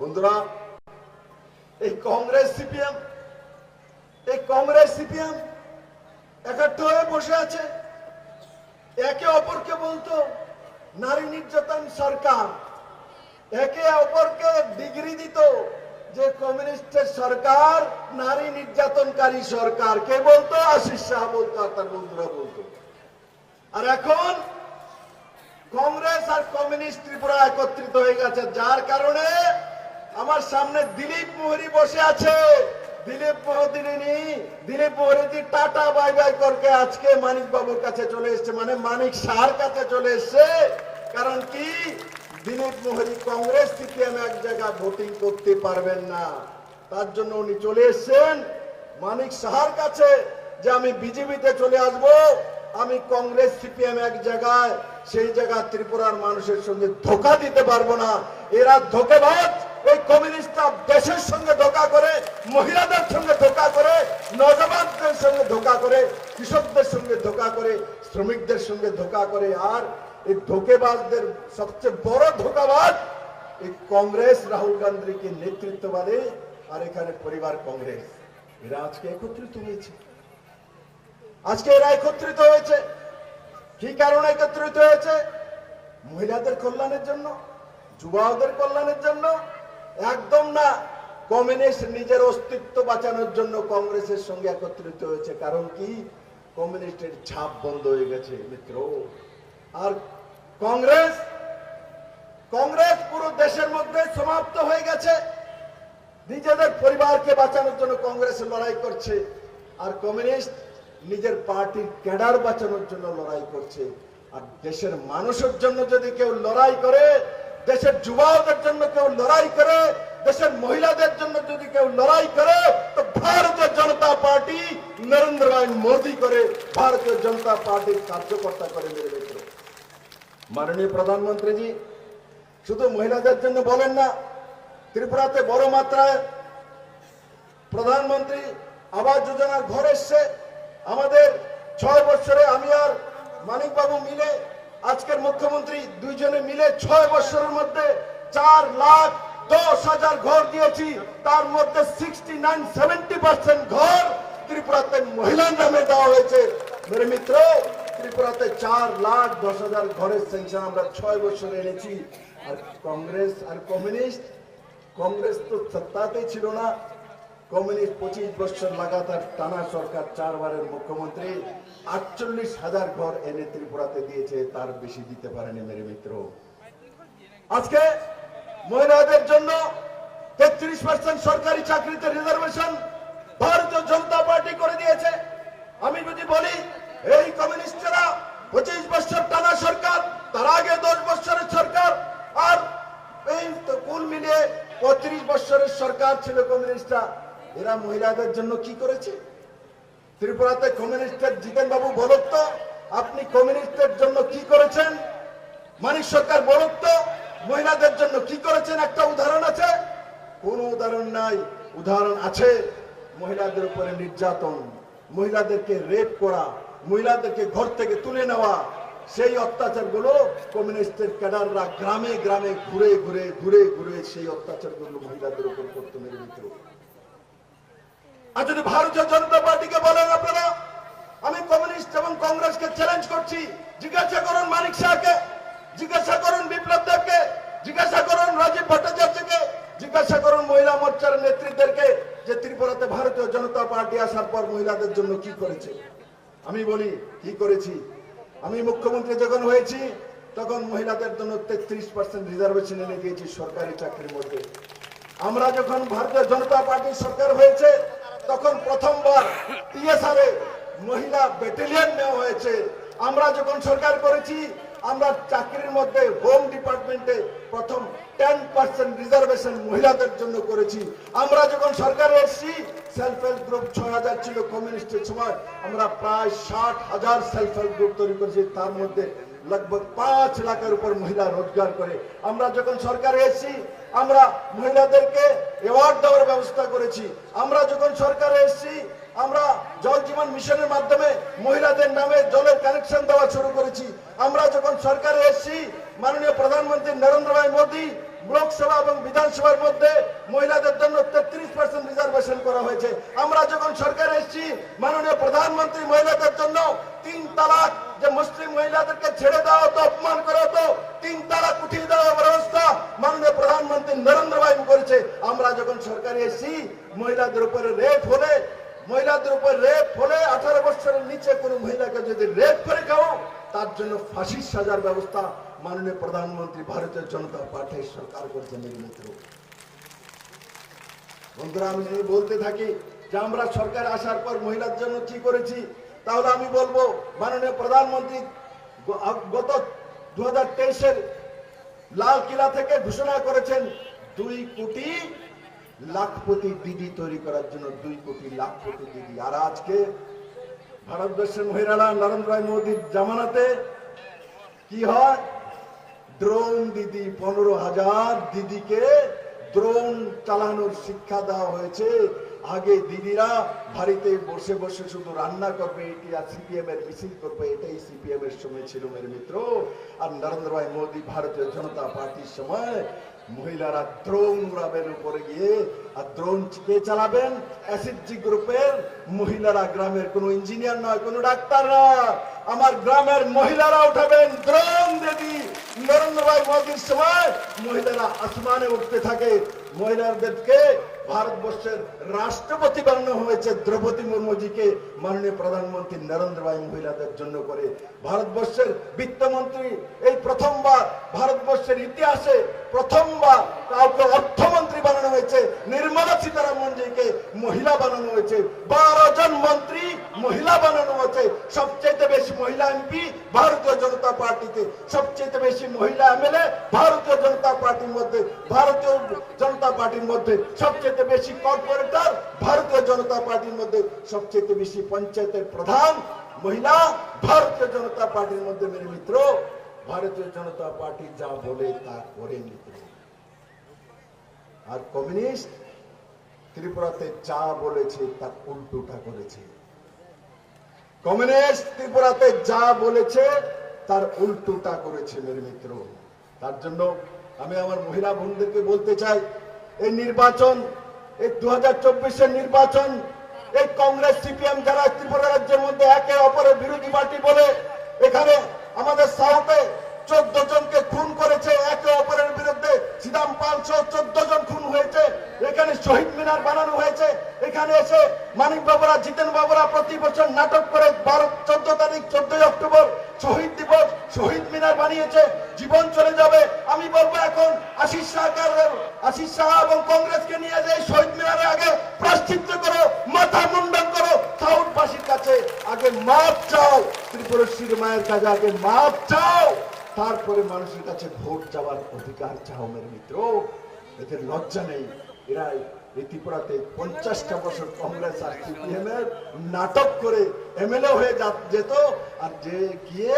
বন্ধুরা, এই কংগ্রেস সিপিএম, এই কংগ্রেস সিপিএম একাত্র হয়ে বসে আছে। একে অপরকে বলতো, নারী নির্যাতন সরকার। একে অপরকে ডিগ্রি দিত যে, কমিউনিস্টের সরকার, নারী নির্যাতনকারী সরকার। কে বলতো? আশিস শাহ বলতো, আর তার বন্ধুরা বলতো। আর এখন কংগ্রেস আর কমিউনিস্ট ত্রিপুরা একত্রিত হয়ে গেছে, যার কারণে আমার সামনে দিলীপ মোহরি বসে আছে। দিলীপ মোহদিনী দিলীপ মোহরিজি টাটা, বাই বাই করকে আজকে মানিক বাবুর কাছে চলে এসছে। মানে মানিক শাহর কাছে চলে এসছে। কারণ কি? দিলীপ মোহরি কংগ্রেস সিপিএম এক জায়গায় ভোটিং করতে পারবেন না। তার জন্য উনি চলে এসছেন মানিক শাহর কাছে যে আমি বিজেপিতে চলে আসব। আমি কংগ্রেস সিপিএম এক জায়গায়, সেই জায়গা ত্রিপুরার মানুষের সঙ্গে ধোকা দিতে পারব না। এরা ধোকেবাজ। এই কমিউনিস্টরা দেশের সঙ্গে ধোকা করে, মহিলাদের সঙ্গে ধোকা করে নজবানদের সঙ্গে ধোকা করে, কৃষকদের সঙ্গে ধোকা করে, শ্রমিকদের সঙ্গে ধোকা করে। আর এই ধোকেবাজদের সবচেয়ে বড় ধোকাবাজ এই কংগ্রেস রাহুল গান্ধীকে নেতৃত্ববাদে আর এখানে পরিবার কংগ্রেস। এরা আজকে একত্রিত হয়েছে। আজকে এরা একত্রিত হয়েছে। কি কারণে একত্রিত হয়েছে? মহিলাদের কল্যাণের জন্য, যুবাদের কল্যাণের জন্য একদম না। কমিউনিস্ট নিজের অস্তিত্ব বাঁচানোর জন্য কংগ্রেসের সঙ্গে একত্রিত হয়েছে। কারণ কি? কমিউনিস্টের ছাপ বন্ধ হয়ে গেছে, মিত্র। আর কংগ্রেস কংগ্রেস পুরো দেশের মধ্যে সমাপ্ত হয়ে গেছে। নিজেদের পরিবারকে বাঁচানোর জন্য কংগ্রেস লড়াই করছে। আর কমিউনিস্ট নিজের পার্টির ক্যাডার বাঁচানোর জন্য লড়াই করছে। আর দেশের মানুষের জন্য যদি কেউ লড়াই করে দেশের যুবকদের জন্য কেউ লড়াই করে, দেশের মহিলাদের জন্য যদি কেউ লড়াই করে, তো ভারতীয় জনতা পার্টি নরেন্দ্র ভাই মোদী করে ভারতীয় জনতা পার্টির কার্যকর্তা করে মেরে মাননীয় প্রধানমন্ত্রীজি, শুধু মহিলাদের জন্য বলেন না, ত্রিপুরাতে বড় মাত্রায় প্রধানমন্ত্রী আবাস যোজনার ঘর এসছে। আমাদের ছয় বছরে আমি আর মানিকবাবু মিলে আজকের মুখ্যমন্ত্রী দুইজনে মিলে ছয় বছরের মধ্যে চার লাখ দশ হাজার ঘর দিয়েছি। তার মধ্যে সিক্সটি নাইন সেভেন্টি পার্সেন্ট ঘর ত্রিপুরাতে মহিলার নামে দেওয়া হয়েছে। মেরে মিত্র, ত্রিপুরাতে চার লাখ দশ হাজার ঘরের সেংশন আমরা ছয় বছরে এনেছি। আর কংগ্রেস আর কমিউনিস্ট, কংগ্রেস তো সত্তাতেই ছিল না। কমিউনিস্ট পঁচিশ বছর লাগাতার টানা সরকার চারবারের মুখ্যমন্ত্রী, আটচল্লিশ হাজার ঘর এনে ত্রিপুরাতে দিয়েছে, তার বেশি দিতে পারেনি মেরে মিত্র। আজকে মহিলাদের জন্য তেত্রিশ পার্সেন্ট সরকারি চাকরিতে রিজার্ভেশন ভারতীয় জনতা পার্টি করে দিয়েছে। আমি যদি বলি, এই কমিউনিস্টরা পঁচিশ বছর টানা সরকার, তার আগে দশ বছরের সরকার, আর এই কুল মিলিয়ে পঁয়ত্রিশ বছরের সরকার ছিল কমিউনিস্টরা। এরা মহিলাদের জন্য কি করেছে? ত্রিপুরাতে কমিউনিস্টের জিতেন বাবু বলুন আপনি কমিউনিস্টের জন্য কি করেছেন? মানিক সরকার বলুন মহিলাদের জন্য কি করেছেন? একটা উদাহরণ আছে। কোন উদাহরণ নাই। উদাহরণ আছে মহিলাদের উপরে নির্যাতন, মহিলাদেরকে রেপ করা, মহিলাদেরকে ঘর থেকে তুলে নেওয়া। সেই অত্যাচারগুলো কমিউনিস্টের ক্যাডাররা গ্রামে গ্রামে ঘুরে ঘুরে ঘুরে ঘুরে সেই অত্যাচারগুলো মহিলাদের উপর করতে মেরে দিত। আর যদি ভারতীয় জনতা পার্টিকে বলেন আপনারা, আমি কমিউনিস্ট এবং কংগ্রেসকে চ্যালেঞ্জ করছি, জিজ্ঞাসা করুন মানিক শাহকে, জিজ্ঞাসা করুন বিপ্লব দেবকে, জিজ্ঞাসা করুন রাজীব ভট্টাচার্যকে, জিজ্ঞাসা করুন মহিলা মোর্চার নেতৃত্বদেরকে যে ত্রিপুরাতে ভারতীয় জনতা পার্টি আসার পর মহিলাদের জন্য কি করেছে। আমি বলি, কি করেছি? আমি মুখ্যমন্ত্রী যখন হয়েছি, তখন মহিলাদের জন্য তেত্রিশ পার্সেন্ট রিজার্ভেশন এনে দিয়েছি সরকারি চাকরির মধ্যে। আমরা যখন ভারতীয় জনতা পার্টির সরকার হয়েছে তখন প্রথমবার টিএসআর মহিলা ব্যাটালিয়ন নেওয়া হয়েছে। আমরা যখন সরকার করেছি, আমরা চাকরির মধ্যে হোম ডিপার্টমেন্টে প্রথম টেন পার্সেন্ট রিজার্ভেশন মহিলাদের জন্য করেছি। আমরা যখন সরকারে এসেছি সেলফ হেল্প গ্রুপ ছয় হাজার ছিল কমিউনিস্টের সময়, আমরা প্রায় ষাট হাজার সেলফ হেল্প গ্রুপ তৈরি করেছি। তার মধ্যে লগভগ পাঁচ লাখের উপর মহিলা রোজগার করে আমরা যখন সরকারে এসেছি, আমরা মহিলাদেরকে অ্যাওয়ার্ড দেওয়ার ব্যবস্থা করেছি। আমরা যখন সরকারে এসেছি, আমরা জল জীবন মিশনের মাধ্যমে মহিলাদের নামে জলের কানেকশন দেওয়া শুরু করেছি। আমরা যখন সরকারে এসেছি, মাননীয় প্রধানমন্ত্রী নরেন্দ্র ভাই মোদী লোকসভা এবং বিধানসভার মধ্যে মহিলাদের জন্য তেত্রিশ পার্সেন্ট রিজার্ভেশন করা হয়েছে। আমরা যখন সরকারে এসেছি, মাননীয় প্রধানমন্ত্রী মহিলাদের জন্য তিন তালাক, যে মুসলিম মহিলাদেরকে ছেড়ে দেওয়া হতো, অপমান করা হতো, তিন তালাক উঠিয়ে দেওয়ার ব্যবস্থা মাননীয় প্রধানমন্ত্রী নরেন্দ্র ভাই করেছে। আমরা যখন সরকারে এসেছি, মহিলাদের উপরে রেপ হলে, মহিলাদের উপর রেপ হলে আঠারো বছরের নিচে কোনো মহিলাকে যদি রেপ করে খাও, তার জন্য ফাঁসির সাজার ব্যবস্থা মাননীয় প্রধানমন্ত্রী, ভারতীয় জনতা পার্টির সরকার করছে নির্মিত বন্ধুরা, আমি যদি বলতে থাকি যে আমরা সরকার আসার পর মহিলার জন্য কি করেছি, তাহলে আমি বলব, মাননীয় প্রধানমন্ত্রী গত দু হাজার লাল কিলা থেকে ঘোষণা করেছেন, দুই কোটি লাখপতি দিদি তৈরি করার জন্য, দুই কোটি লাখপতি দিদি। আর আজকে ভারতবর্ষের মহিলারা নরেন্দ্র মোদীর জামানাতে কি হয়? ড্রোন দিদি পনেরো হাজার দিদিকে ড্রোন চালানোর শিক্ষা দেওয়া হয়েছে। আগে দিদিরা বাড়িতে বসে বসে শুধু রান্না করবে, এটি আর সিপিএম এর মিছিল করবে, এটাই সিপিএম এর সময় ছিল, মেরে মিত্র। আর নরেন্দ্র ভাই মোদী, ভারতীয় জনতা পার্টির সময় মহিলারা দ্রোণ উড়াবেন উপরে গিয়ে, আর দ্রোণ কে চালাবেন? এসএসজি গ্রুপের মহিলারা, গ্রামের কোনো ইঞ্জিনিয়ার নয়, কোনো ডাক্তার না আমার গ্রামের মহিলারা উঠাবেন দ্রোণ দেবী। নরেন্দ্র ভাই মোদীর সময় মহিলারা আসমানে উঠতে থাকে। মহিলাদেরকে ভারতবর্ষের রাষ্ট্রপতি বানানো হয়েছে দ্রৌপদী মুর্মুজিকে মাননীয় প্রধানমন্ত্রী নরেন্দ্র ভাই মহিলাদের জন্য করে। ভারতবর্ষের বিত্তমন্ত্রী এই প্রথমবার, ভারতবর্ষের ইতিহাসে প্রথমবার কাউকে অর্থমন্ত্রী বানানো হয়েছে নির্মলা সীতারামনজিকে মহিলা বানানো হয়েছে। বারো জন মন্ত্রী মহিলা বানানো হয়েছে সবচেয়ে বেশি মহিলা এমপি ভারতীয় জনতা পার্টিতে সবচেয়ে বেশি মহিলা এমএলএ ভারতীয় জনতা পার্টির মধ্যে ভারতীয় জনতা পার্টির মধ্যে সবচেয়ে বেশি কর্পোরেটর ভারতীয় জনতা পার্টির মধ্যে সবচেয়ে বেশি পঞ্চায়েতের প্রধান মহিলা ভারতীয় জনতা পার্টির মধ্যে মেরে মিত্র ভারতীয় জনতা পার্টি যা বলে তা করে মিত্র আর কমিউনিস্ট ত্রিপুরাতে যা বলেছে তার উল্টোটা করেছে। কমিউনিস্ট ত্রিপুরাতে যা বলেছে, তার উল্টোটা করেছে মেরে মিত্র। তার জন্য আমি আমার মহিলা বন্ধুদেরকে বলতে চাই, এই নির্বাচন, এই দু হাজার নির্বাচন, এই কংগ্রেস, সিপিএম যারা ত্রিপুরা রাজ্যের মধ্যে একে অপরের বিরোধী পার্টি বলে এখানে আমাদের সাউথে চোদ্দ জনকে খুন করেছে একে অপরের বিরুদ্ধে সিদাম পাঁচশো চোদ্দ জন খুন হয়েছে এখানে শহীদ মিনার বানানো হয়েছে এখানে এসে মানিক বাবুরা জিতেন বাবুরা প্রতি বছর নাটক করে বারো চোদ্দ তারিখ চোদ্দই অক্টোবর শহীদ দিবস শহীদ মিনার বানিয়েছে জীবন চলে যাবে আমি বলব এখন আশিস তারপরে মানুষের কাছে ভোট যাওয়ার অধিকার চাও মেরে মিত্র। এদের লজ্জা নেই। এরা এই পঞ্চাশটা বছর কংগ্রেস আর সিপিএম এর নাটক করে এমএলএ হয়ে যেত। আর যে গিয়ে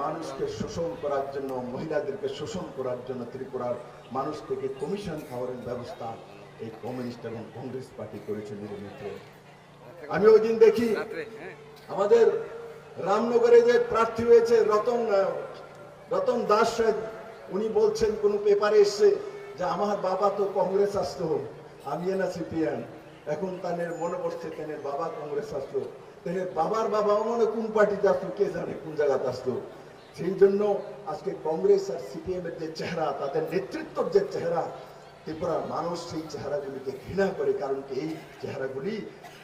মানুষকে শোষণ করার জন্য মহিলাদেরকে শোষণ করার জন্য ত্রিপুরার মানুষ থেকে কমিশন খাওয়ার ব্যবস্থা এই কমিউনিস্ট এবং কংগ্রেস পার্টি করেছে মেরে মিত্র আমি ওই দিন দেখি আমাদের রামনগরে যে প্রার্থী হয়েছে রতন রতন দাস সাহেব উনি বলছেন কোন পেপারে এসছে যে আমার বাবা তো কংগ্রেস আসতো আমি না সিপিএম এখন তাদের মনে পড়ছে তেনের বাবা কংগ্রেস আসতো তেনের বাবার বাবা মনে কোন পার্টিতে আসতো কে জানে কোন জায়গাতে আসতো সেই জন্য আজকে কংগ্রেস আর সিপিএম এর যে চেহারা, তাদের নেতৃত্বের যে চেহারা, ত্রিপুরার মানুষ সেই চেহারাগুলিকে ঘৃণা করে, কারণ এই চেহারাগুলি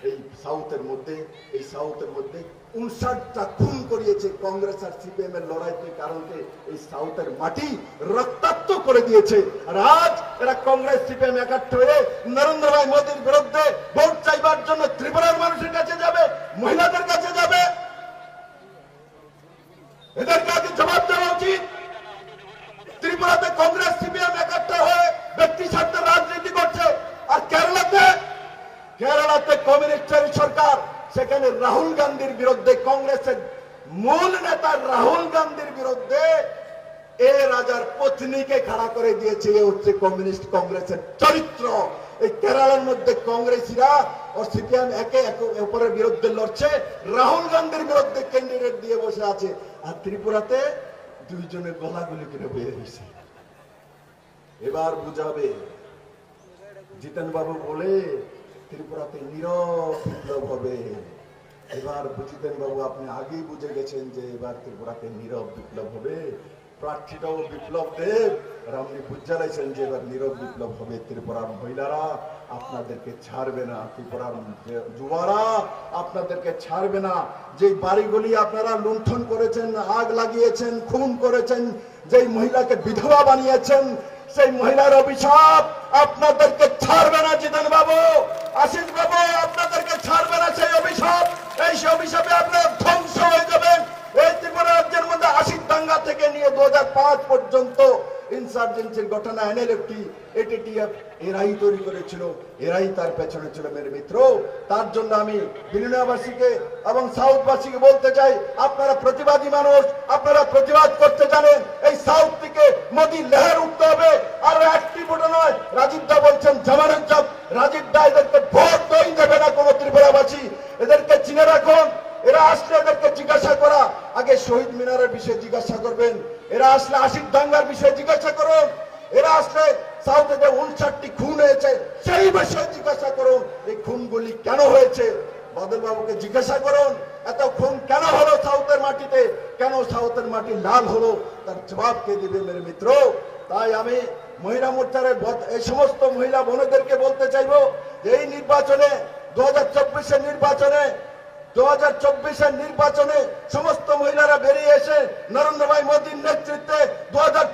এই সাউথের মধ্যে, এই সাউথের মধ্যে উনষাটটা খুন করিয়েছে কংগ্রেস আর সিপিএম এর লড়াইতে কারণ কি এই সাউথের মাটি রক্তাক্ত করে দিয়েছে। আর আজ এরা কংগ্রেস, সিপিএম একাত্র হয়ে নরেন্দ্র ভাই মোদীর বিরুদ্ধে ভোট চাইবার জন্য ত্রিপুরার মানুষের কাছে যাবে, মহিলাদের কাছে যাবে। এদের কাছে জবাব দেওয়া উচিত। ত্রিপুরাতে কংগ্রেস, সিপিএম একাত্র হয়ে ব্যক্তি স্বার্থের রাজনীতি করছে। আর কেরালাতে কেরালাতে কমিউনিস্টের সরকার, সেখানে রাহুল গান্ধীর বিরুদ্ধে কংগ্রেসের মূল নেতা রাহুল গান্ধীর বিরুদ্ধে এ রাজার পত্নীকে খাড়া করে দিয়েছে। এ হচ্ছে কমিউনিস্ট কংগ্রেসের চরিত্র। এই কেরালার মধ্যে কংগ্রেসীরা ও সিপিএম একে অপরের বিরুদ্ধে লড়ছে। রাহুল গান্ধীর বিরুদ্ধে ক্যান্ডিডেট দিয়ে বসে আছে। আর ত্রিপুরাতে দুইজনের গলাগুলি করে বের হয়েছে। এবার বুঝাবে জিতেন বাবু বলে ত্রিপুরাতে নীরব বিপ্লব হবে। এবার জিতেন বাবু, আপনি আগেই বুঝে গেছেন যে এবার ত্রিপুরাতে নীরব, বিপ্লব হবে। প্রার্থীটাও বিপ্লব দেব। আর আপনি বুঝে লাইছেন যে এবার নীরব, বিপ্লব হবে ত্রিপুরার মহিলারা। আপনাদেরকে ছাড়বে না ত্রিপুরার যুবারা। আপনাদেরকে ছাড়বে না। যে বাড়িগুলি আপনারা লুণ্ঠন করেছেন, আগ লাগিয়েছেন, খুন করেছেন, যেই মহিলাকে বিধবা বানিয়েছেন সেই মহিলার অভিশাপ আপনাদেরকে ছাড়বে না জিতেন বাবু, আশিস বাবু, আপনাদেরকে ছাড়বে না সেই অভিশাপ। এই সেই অভিশাপে আপনারা ধ্বংস হয়ে যাবেন এই ত্রিপুরা রাজ্যের মধ্যে আশির দাঙ্গা থেকে নিয়ে দু হাজার পাঁচ পর্যন্ত ইনসার্জেন্সির ঘটনা এনএলএফটি এটিটিএফ এরাই তৈরি করেছিল, এরাই তার পেছনে ছিল মেরে মিত্র। তার জন্য আমি বিলিনিয়াবাসীকে এবং সাউথবাসীকে বলতে চাই, আপনারা প্রতিবাদী মানুষ, আপনারা প্রতিবাদ করতে জানেন, এই সাউথ থেকে মোদি লেহার উঠতে হবে। আর একটি ভোটে নয় রাজীব দা বলছেন জামানত জব রাজীব দা এদেরকে ভোট দই দেবে না কোনো ত্রিপুরাবাসী। এদেরকে চিনে রাখুন, এরা আসলে এদেরকে জিজ্ঞাসা করা। আগে শহীদ মিনারের বিষয়ে জিজ্ঞাসা করবেন এরা আসলে আশিক দাঙ্গার বিষয়ে জিজ্ঞাসা করুন এরা আসলে সাউথে যে উনষাটটি খুন হয়েছে, সেই বিষয়ে জিজ্ঞাসা করুন এই খুনগুলি কেন হয়েছে? বাদল বাবুকে জিজ্ঞাসা করুন এত খুন কেন হলো সাউথের মাটিতে? কেন সাউথের মাটি লাল হলো? তার জবাব কে দিবে মেরে মিত্র? তাই আমি মহিলা মোর্চার এই সমস্ত মহিলা বোনদেরকে বলতে চাইব যে এই নির্বাচনে, দু হাজার চব্বিশের নির্বাচনে দু হাজার নির্বাচনে সমস্ত মহিলারা বেরিয়ে এসে নরেন্দ্র ভাই মোদীর নেতৃত্বে দু হাজার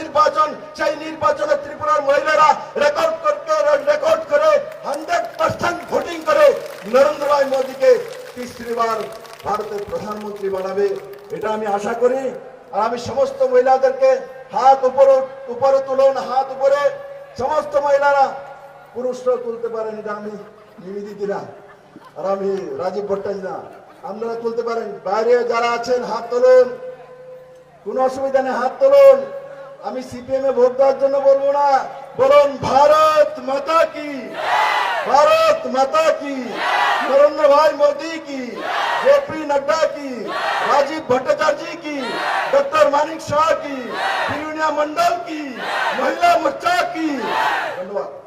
নির্বাচন, সেই নির্বাচনে ত্রিপুরার মহিলারা রেকর্ড করতে রেকর্ড করে হান্ড্রেড পার্সেন্ট ভোটিং করে নরেন্দ্র ভাই মোদীকে তিসরিবার ভারতের প্রধানমন্ত্রী বানাবে। এটা আমি আশা করি। আর আমি সমস্ত মহিলাদেরকে হাত উপরে উপরে তুলুন, হাত উপরে। সমস্ত মহিলারা পুরুষরাও তুলতে পারেন এটা আমি নিবেদিতা আর আমি রাজীব ভট্টাচার্য আপনারা তুলতে পারেন, বাইরে যারা আছেন, হাত তোলুন। কোনো অসুবিধা নেই, হাত তোলুন। আমি সিপিএম এ ভোট দেওয়ার জন্য বলব না। বলুন ভারত মাতা কি? ভারত মাতা কি? নরেন্দ্র ভাই মোদি কি? जेपी नड्डा কি? রাজীব ভট্টাচার্য কি? ডক্টর মানিক শাহ की पीयूनिया কি? মহিলা মোর্চা কি? की